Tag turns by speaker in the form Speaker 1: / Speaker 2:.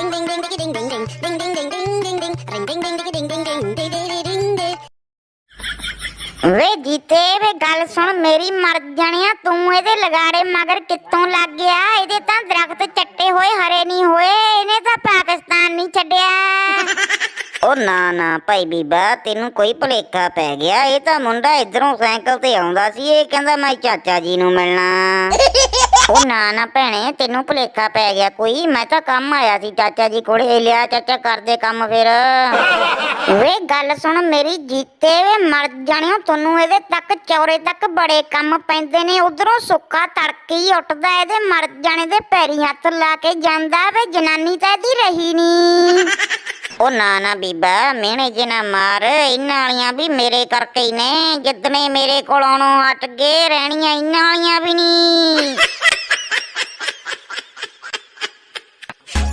Speaker 1: Ding ding ding ding ding ding ding ding ding ding ding ding ding ring ding ding ding ding ding ding ding ding ding ding ਵੇ ਜੀਤੇ ਵੇ ਗੱਲ ਸੁਣ ਮੇਰੀ ਮਰ ਜਾਣਿਆ ਤੂੰ ਇਹਦੇ ਲਗਾੜੇ ਮਗਰ ਕਿੱਥੋਂ ਲੱਗ ਗਿਆ? ਇਹਦੇ ਤਾਂ ਦਰਖਤ ਚੱਟੇ ਹੋਏ ਹਰੇ ਨਹੀਂ ਹੋਏ ਇਹਨੇ ਤਾਂ ਪਾਕਿਸਤਾਨ ਨਹੀਂ ਛੱਡਿਆ। ਉਹ ਨਾ ਨਾ ਭਾਈ ਬੀਬਾ ਤੈਨੂੰ ਕੋਈ ਭੁਲੇਖਾ ਪੈ ਗਿਆ ਇਹ ਤਾਂ ਮੁੰਡਾ ਇਧਰੋਂ ਸਾਈਕਲ ਤੇ ਆਉਂਦਾ ਸੀ ਇਹ ਕਹਿੰਦਾ ਮੈਂ ਚਾਚਾ ਜੀ ਨੂੰ ਮਿਲਣਾ। ਉਹ ਨਾ ਨਾ ਭੈਣੇ, ਤੈਨੂੰ ਭੁਲੇਖਾ ਪੈ ਗਿਆ ਕੋਈ। ਮੈਂ ਤਾਂ ਕੰਮ ਆਇਆ ਸੀ ਚਾਚਾ ਜੀ ਕੋਲੇ ਲਿਆ ਚਾਚਾ ਕਰਦੇ ਕੰਮ ਫਿਰ। ਵੇ ਗੱਲ ਸੁਣ ਮੇਰੀ ਜੀਤੇ, ਵੇ ਮਰ ਜਾਣਿਓ, ਤੁਹਾਨੂੰ ਇਹਦੇ ਤੱਕ, ਚੌਰੇ ਤੱਕ ਬੜੇ ਕੰਮ ਪੈਂਦੇ ਨੇ। ਉਧਰੋਂ ਸੁੱਕਾ ਤੜਕੇ ਉੱਠਦਾ, ਇਹਦੇ ਮਰ ਜਾਣੇ ਦੇ ਪੈਰੀ ਹੱਥ ਲਾ ਕੇ ਜਾਂਦਾ, ਵੇ ਜਨਾਨੀ ਤਾਂ ਇਹਦੀ ਰਹੀ ਨਹੀਂ। ਉਹ ਨਾ ਨਾ ਬੀਬਾ, ਮਿਹਣੇ ਜੇ ਨਾ ਮਾਰ, ਇਹਨਾਂ ਵਾਲੀਆਂ ਵੀ ਮੇਰੇ ਕਰਕੇ ਹੀ ਨੇ। ਜਿੱਦਣੇ ਮੇਰੇ ਕੋਲ ਆਉਣੋਂ ਹਟ ਗਏ ਰਹਿਣੀਆਂ ਇਹਨਾਂ